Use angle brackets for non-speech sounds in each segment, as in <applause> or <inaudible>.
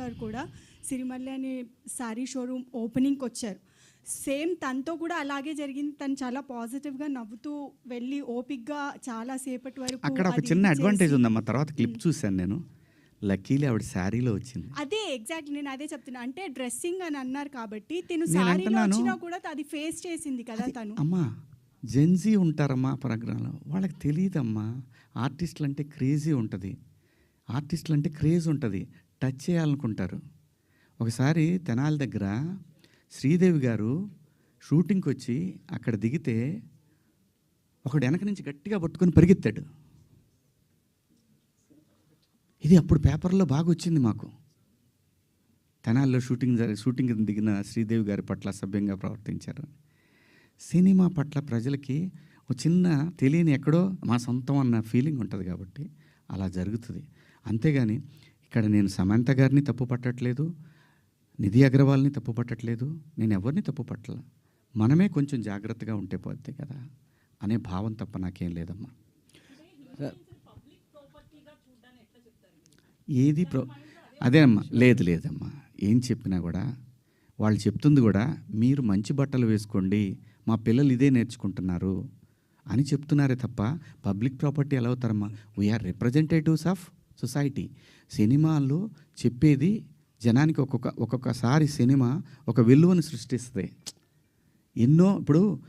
గారు కూడా సిరిమల్లి అనే శారీ షోరూమ్ ఓపెనింగ్కి వచ్చారు. సేమ్ తనతో కూడా అలాగే జరిగింది. తను చాలా పాజిటివ్గా నవ్వుతూ వెళ్ళి ఓపిక్గా చాలా సేపటి వరకు అక్కడ ఒక చిన్న అడ్వాంటేజ్ ఉందమ్మా. తర్వాత క్లిప్ చూశాను నేను. లక్కీలీ ఆవిడ శారీలో వచ్చింది. అదే ఎగ్జాక్ట్లీ నేను అదే చెప్తున్నా. అంటే డ్రెస్సింగ్ అని అన్నారు కాబట్టి తిను శారీలో వచ్చినా కూడా అది ఫేస్ చేసింది కదా తను. అమ్మా జెన్జీ ఉంటారమ్మా ప్రోగ్రాంలో వాళ్ళకి తెలియదమ్మా ఆర్టిస్టులు అంటే క్రేజీ ఉంటుంది. ఆర్టిస్టులు అంటే క్రేజ్ ఉంటుంది. టచ్ చేయాలనుకుంటారు. ఒకసారి తెనాలి దగ్గర శ్రీదేవి గారు షూటింగ్కి వచ్చి అక్కడ దిగితే ఒకడు వెనక నుంచి గట్టిగా పట్టుకొని పరిగెత్తాడు. ఇది అప్పుడు పేపర్లో బాగా వచ్చింది మాకు. తెనాల్లో షూటింగ్ జరి షూటింగ్ దిగిన శ్రీదేవి గారి పట్ల సభ్యంగా ప్రవర్తించారు. సినిమా పట్ల ప్రజలకి ఒక చిన్న తెలియని ఎక్కడో మా సొంతం అన్న ఫీలింగ్ ఉంటుంది కాబట్టి అలా జరుగుతుంది. అంతేగాని ఇక్కడ నేను సమంత గారిని తప్పు పట్టట్లేదు నిధి అగర్వాల్ని తప్పు పట్టట్లేదు నేను ఎవరిని తప్పు పట్టల? మనమే కొంచెం జాగ్రత్తగా ఉంటే పోద్ది కదా అనే భావం తప్ప నాకేం లేదమ్మా. ఏది ప్రో అదే అమ్మా లేదు లేదమ్మా. ఏం చెప్పినా కూడా వాళ్ళు చెప్తుంది కూడా మీరు మంచి బట్టలు వేసుకోండి మా పిల్లలు ఇదే నేర్చుకుంటున్నారు అని చెప్తున్నారే తప్ప పబ్లిక్ ప్రాపర్టీ ఎలా అవుతారమ్మా? We are representatives of society. సినిమాల్లో చెప్పేది జనానికి ఒక్కొక్క ఒక్కొక్కసారి సినిమా ఒక విలువను సృష్టిస్తుంది. ఎన్నో ఇప్పుడు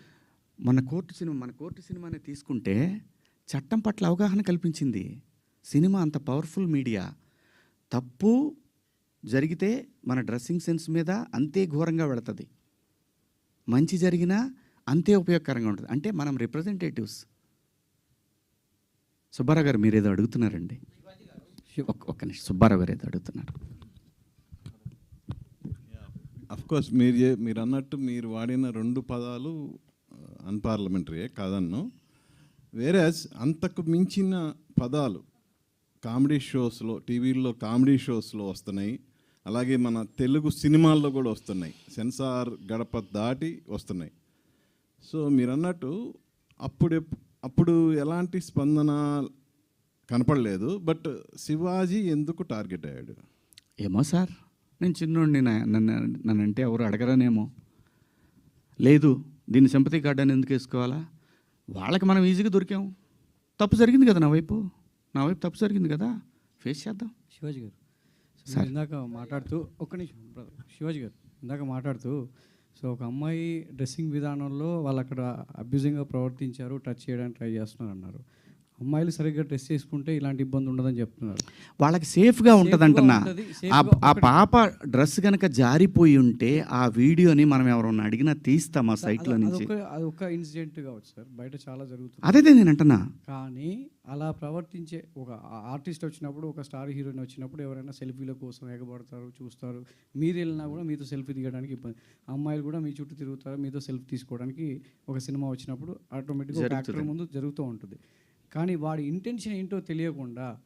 మన కోర్టు సినిమా మన కోర్టు సినిమాని తీసుకుంటే చట్టం పట్ల అవగాహన కల్పించింది. సినిమా అంత పవర్ఫుల్ మీడియా. తప్పు జరిగితే మన డ్రెస్సింగ్ సెన్స్ మీద అంతే ఘోరంగా వెళుతుంది. మంచి జరిగినా అంతే ఉపయోగకరంగా ఉంటుంది. అంటే మనం రిప్రజెంటేటివ్స్. సుబ్బారావు గారు మీరు ఏదో అడుగుతున్నారండి. <laughs> ఒక్క ఒక్క నిమిషం. సుబ్బారావు గారు ఏదో అడుగుతున్నారు. అఫ్కోర్స్ మీరు మీరు అన్నట్టు మీరు వాడిన రెండు పదాలు uh, అన్పార్లమెంటరీయే కాదన్ను. వేరేస్ అంతకు మించిన పదాలు కామెడీ షోస్లో టీవీల్లో కామెడీ షోస్లో వస్తున్నాయి. అలాగే మన తెలుగు సినిమాల్లో కూడా వస్తున్నాయి. సెన్సార్ గడప దాటి వస్తున్నాయి. సో మీరు అన్నట్టు అప్పుడు అప్పుడు ఎలాంటి స్పందన కనపడలేదు బట్ శివాజీ ఎందుకు టార్గెట్ అయ్యాడు? ఏమో సార్ నేను చిన్నోడిని నా- నన్ను నన్ను అంటే ఎవరు అడగరనేమో. లేదు దీన్ని సింపతి కార్డు అని ఎందుకు వేసుకోవాలా? వాళ్ళకి మనం ఈజీగా దొరికాం. తప్పు జరిగింది కదా నా వైపు? నా వైపు తప్పు జరిగింది కదా? ఫేస్ చేద్దాం. శివాజీ గారు సో సార్. ఇందాక మాట్లాడుతూ ఒక్క నిమిషం బ్రదర్ శివాజీ గారు ఇందాక మాట్లాడుతూ సో ఒక అమ్మాయి డ్రెస్సింగ్ విధానంలో వాళ్ళు అక్కడ అబ్యూజింగ్గా ప్రవర్తించారు టచ్ చేయడానికి ట్రై చేస్తున్నారు అన్నారు అమ్మాయిలు సరిగ్గా డ్రెస్ చేసుకుంటే ఇలాంటి ఇబ్బంది ఉండదని చెప్తున్నారు. వాళ్ళకి సేఫ్గా ఉంటుంది అంటున్నా ఉంటది, ఆ పాప డ్రెస్ కనుక జారిపోయి ఉంటే ఆ వీడియోని మనం ఎవరన్నా అడిగినా తీస్తాం ఆ సైట్లో అది- నుంచి. అదొక అదొక ఇన్సిడెంట్ కావచ్చు సార్. బయట చాలా జరుగుతుంది. అదే నేను అంటున్నా కానీ అలా ప్రవర్తించే ఒక ఆర్టిస్ట్ వచ్చినప్పుడు ఒక స్టార్ హీరోయిన్ వచ్చినప్పుడు ఎవరైనా సెల్ఫీల కోసం ఎగబడతారు చూస్తారు. మీరు వెళ్ళినా కూడా మీతో సెల్ఫీ దిగడానికి ఇబ్బంది. అమ్మాయిలు కూడా మీ చుట్టూ తిరుగుతారు మీతో సెల్ఫీ తీసుకోవడానికి ఒక సినిమా వచ్చినప్పుడు ఆటోమేటిక్గా ఒక యాక్టర్ ముందు జరుగుతూ ఉంటుంది. కానీ వాడి ఇంటెన్షన్ ఏంటో తెలియకుండా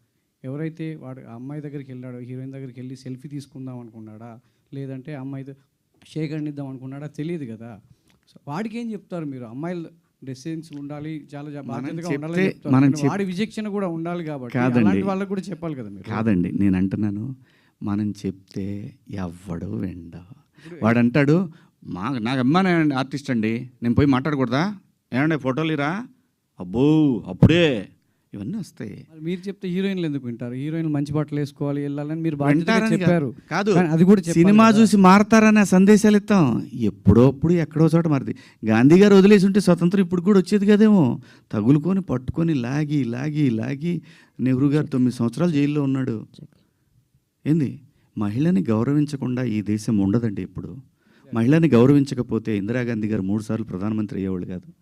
ఎవరైతే వాడు అమ్మాయి దగ్గరికి వెళ్ళాడో హీరోయిన్ దగ్గరికి వెళ్ళి సెల్ఫీ తీసుకుందాం అనుకున్నాడా లేదంటే అమ్మాయితో షేక్ ఇద్దాం అనుకున్నాడా తెలియదు కదా. సో వాడికి ఏం చెప్తారు మీరు? అమ్మాయిలు డ్రెస్సింగ్స్ ఉండాలి చాలా బాధ్యతగా. మనం చెప్- వాడి విచక్షణ కూడా ఉండాలి కాబట్టి. అలాంటి వాళ్ళకి కూడా చెప్పాలి కదా మీరు. కాదండి. నేను అంటున్నాను మనం చెప్తే ఎవ్వడు వెండ. వాడు అంటాడు మా నాకు అమ్మానే ఆర్టిస్ట్ అండి. నేను పోయి మాట్లాడకూడదా? ఏమండి ఫోటోలు ఇరా? అబ్బో అప్పుడే ఇవన్నీ వస్తాయి. మరి చెప్తే హీరోయిన్లు ఎందుకు వింటారు? హీరోయిన్లు మంచి బట్టలు వేసుకోవాలి వెళ్ళాలని మీరు చెప్పారు. కాదు. అది కూడా సినిమా. చూసి మారతారనే సందేశాలు ఇస్తాం. ఎప్పుడోప్పుడు ఎక్కడో చోట మారింది గాంధీ గారు వదిలేసి ఉంటే స్వతంత్రం ఇప్పుడు కూడా వచ్చేది కదేమో. తగులుకొని పట్టుకొని లాగి లాగి లాగి నెహ్రూ గారు తొమ్మిది సంవత్సరాలు జైల్లో ఉన్నాడు. ఏంది? మహిళని గౌరవించకుండా ఈ దేశం ఉండదండి ఇప్పుడు మహిళని గౌరవించకపోతే ఇందిరాగాంధీ గారు మూడుసార్లు ప్రధానమంత్రి అయ్యేవాళ్ళు కాదు.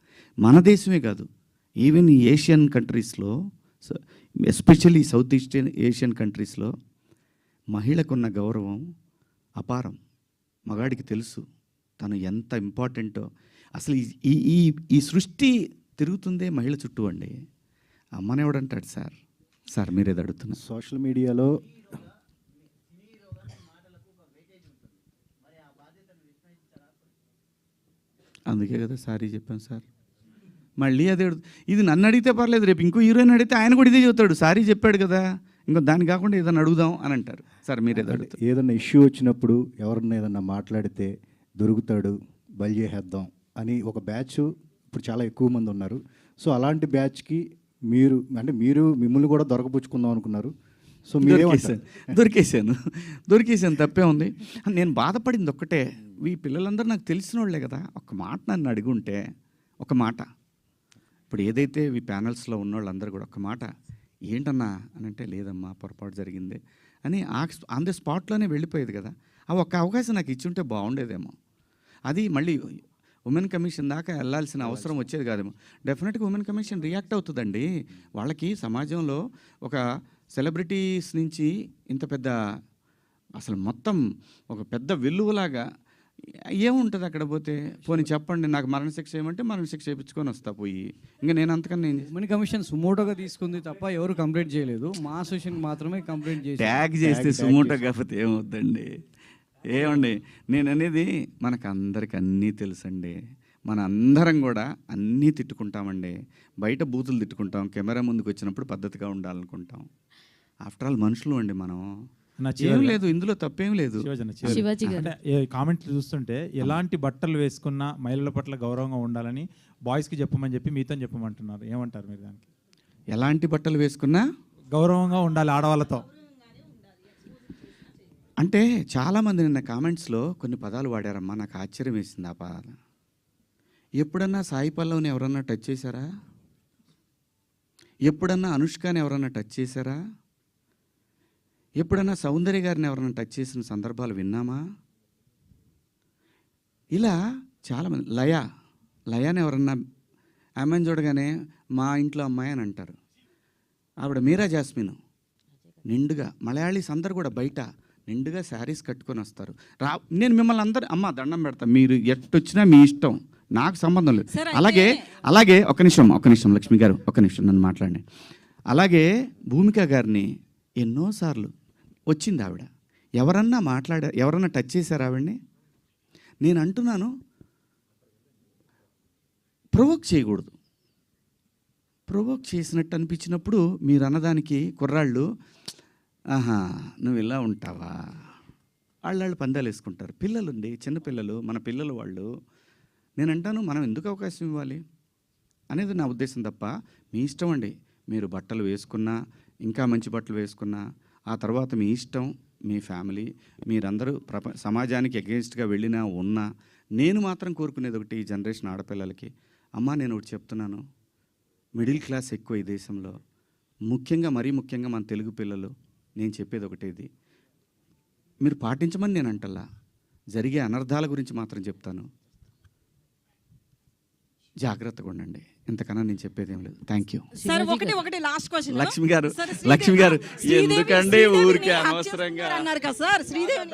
మన దేశమే కాదు. ఈవెన్ ఈ ఏషియన్ కంట్రీస్లో ఎస్పెషల్లీ సౌత్ ఈస్టర్న్ ఏషియన్ కంట్రీస్లో మహిళకున్న గౌరవం అపారం. మగాడికి తెలుసు తను ఎంత ఇంపార్టెంటో అసలు ఈ- ఈ ఈ ఈ సృష్టి తిరుగుతుందే మహిళ చుట్టూ అండి. అమ్మనేవాడంటాడు సార్? సార్ మీరేది అడుగుతున్నారు? సోషల్ మీడియాలో అందుకే కదా సారీ చెప్పాను సార్. మళ్ళీ అదే అడుగు ఇది నన్ను అడిగితే పర్లేదు రేపు ఇంకో హీరోయిన్ అడిగితే ఆయన కూడా ఇదే చెబుతాడు. సారీ చెప్పాడు కదా. ఇంకో దాన్ని కాకుండా ఏదైనా అడుగుదాం అని అంటారు. సార్ మీరు ఏదో అడుగుతారు. ఏదన్నా ఇష్యూ వచ్చినప్పుడు ఎవరన్నా ఏదన్నా మాట్లాడితే దొరుకుతాడు బలి చేసేద్దాం అని ఒక బ్యాచ్ ఇప్పుడు చాలా ఎక్కువ మంది ఉన్నారు. సో అలాంటి బ్యాచ్కి మీరు అంటే మీరు మిమ్మల్ని కూడా దొరకపుచ్చుకుందాం అనుకున్నారు. సో దొరికేసాను దొరికేసాను దొరికేసాను తప్పే ఉంది. నేను బాధపడింది ఒక్కటే. ఈ పిల్లలందరూ నాకు తెలిసిన వాళ్ళే కదా. ఒక మాట నన్ను అడుగుంటే ఒక మాట. ఇప్పుడు ఏదైతే ఈ ప్యానల్స్లో ఉన్న వాళ్ళందరూ కూడా ఒక మాట ఏంటన్నా? అని అంటే లేదమ్మా పొరపాటు జరిగింది అని ఆన్ ది స్పాట్లోనే వెళ్ళిపోయేది కదా. ఆ ఒక్క అవకాశం నాకు ఇచ్చి ఉంటే బాగుండేదేమో. అది మళ్ళీ ఉమెన్ కమిషన్ దాకా వెళ్ళాల్సిన అవసరం వచ్చేది కాదేమో. డెఫినెట్గా ఉమెన్ కమిషన్ రియాక్ట్ అవుతుందండి. వాళ్ళకి సమాజంలో ఒక సెలబ్రిటీస్ నుంచి ఇంత పెద్ద అసలు మొత్తం ఒక పెద్ద వెల్లువలాగా ఏముంటుంది అక్కడ పోతే. పోనీ చెప్పండి నాకు మరణశిక్ష ఏమంటే మరణశిక్ష చేయించుకొని వస్తా పోయి. ఇంకా నేను అంతకన్నా ఏం? ఉమెన్ కమిషన్ సుమోటోగా తీసుకుంది తప్ప ఎవరు కంప్లైంట్ చేయలేదు. మా అసోసియేషన్ మాత్రమే కంప్లైంట్ చేసి ట్యాగ్ చేస్తే సుమోటో కాకపోతే ఏమవుద్దండి? ఏమండి? నేను అనేది మనకు అందరికి అన్నీ తెలుసండి. మన అందరం కూడా అన్నీ తిట్టుకుంటామండి. బయట బూతులు తిట్టుకుంటాం. కెమెరా ముందుకు వచ్చినప్పుడు పద్ధతిగా ఉండాలనుకుంటాం. ఆఫ్టర్ ఆల్ మనుషులు అండి మనం. ఏం లేదు ఇందులో తప్పేం లేదు. కామెంట్లు చూస్తుంటే ఎలాంటి బట్టలు వేసుకున్నా మహిళల పట్ల గౌరవంగా ఉండాలని బాయ్స్కి చెప్పమని చెప్పి మీతో చెప్పమంటున్నారు. ఏమంటారు మీరు దానికి? ఎలాంటి బట్టలు వేసుకున్నా గౌరవంగా ఉండాలి ఆడవాళ్ళతో. అంటే చాలామంది నిన్న కామెంట్స్లో కొన్ని పదాలు వాడారమ్మా నాకు ఆశ్చర్యం వేసింది ఆ పదాలు. ఎప్పుడన్నా సాయి పల్లవిని ఎవరన్నా టచ్ చేశారా? ఎప్పుడన్నా అనుష్కని ఎవరన్నా టచ్ చేశారా? ఎప్పుడన్నా సౌందర్య గారిని ఎవరన్నా టచ్ చేసిన సందర్భాలు విన్నామా? ఇలా చాలామంది లయ లయాని ఎవరన్నా ఆమెను చూడగానే మా ఇంట్లో అమ్మాయి అని అంటారు. ఆవిడ మీరా జాస్మిన్? నిండుగా మలయాళీస్ అందరు కూడా బయట నిండుగా శారీస్ కట్టుకొని వస్తారు. రా నేను మిమ్మల్ని అందరు అమ్మ దండం పెడతా. మీరు ఎట్టొచ్చినా మీ ఇష్టం. నాకు సంబంధం లేదు. అలాగే అలాగే ఒక నిమిషం ఒక నిమిషం లక్ష్మి గారు ఒక నిమిషం నన్ను మాట్లాడండి. అలాగే భూమిక గారిని ఎన్నోసార్లు వచ్చింది ఆవిడ ఎవరన్నా మాట్లాడ ఎవరన్నా టచ్ చేశారు ఆవిడని? నేను అంటున్నాను ప్రొవోక్ చేయకూడదు. ప్రొవోక్ చేసినట్టు అనిపించినప్పుడు మీరు అన్నదానికి కుర్రాళ్ళు ఆహా నువ్వు ఇలా ఉంటావా? వాళ్ళు వాళ్ళు పందాలు వేసుకుంటారు. పిల్లలుండి చిన్నపిల్లలు మన పిల్లలు వాళ్ళు నేను అంటాను మనం ఎందుకు అవకాశం ఇవ్వాలి? అనేది నా ఉద్దేశం తప్ప మీ ఇష్టం అండి. మీరు బట్టలు వేసుకున్నా ఇంకా మంచి బట్టలు వేసుకున్నా ఆ తర్వాత మీ ఇష్టం మీ ఫ్యామిలీ మీరందరూ ప్రప సమాజానికి అగెన్స్ట్గా వెళ్ళినా ఉన్నా నేను మాత్రం కోరుకునేది ఒకటి ఈ జనరేషన్ ఆడపిల్లలకి. అమ్మా నేను ఒకటి చెప్తున్నాను. మిడిల్ క్లాస్ ఎక్కువ ఈ దేశంలో. ముఖ్యంగా మరీ ముఖ్యంగా మన తెలుగు పిల్లలు నేను చెప్పేది ఒకటే ఇది. మీరు పాటించమని నేను అంటల్లా జరిగే అనర్థాల గురించి మాత్రం చెప్తాను. జాగ్రత్తగా ఉండండి. ఇంతకన్నా నేను చెప్పేది ఏం లేదు. థ్యాంక్ యూ సార్ ఒకటి ఒకటి లాస్ట్ క్వశ్చన్ లక్ష్మి గారు, లక్ష్మి గారు, ఎందుకండి ఊరికే అనవసరంగా? అన్నారు కదా సార్ శ్రీదేవి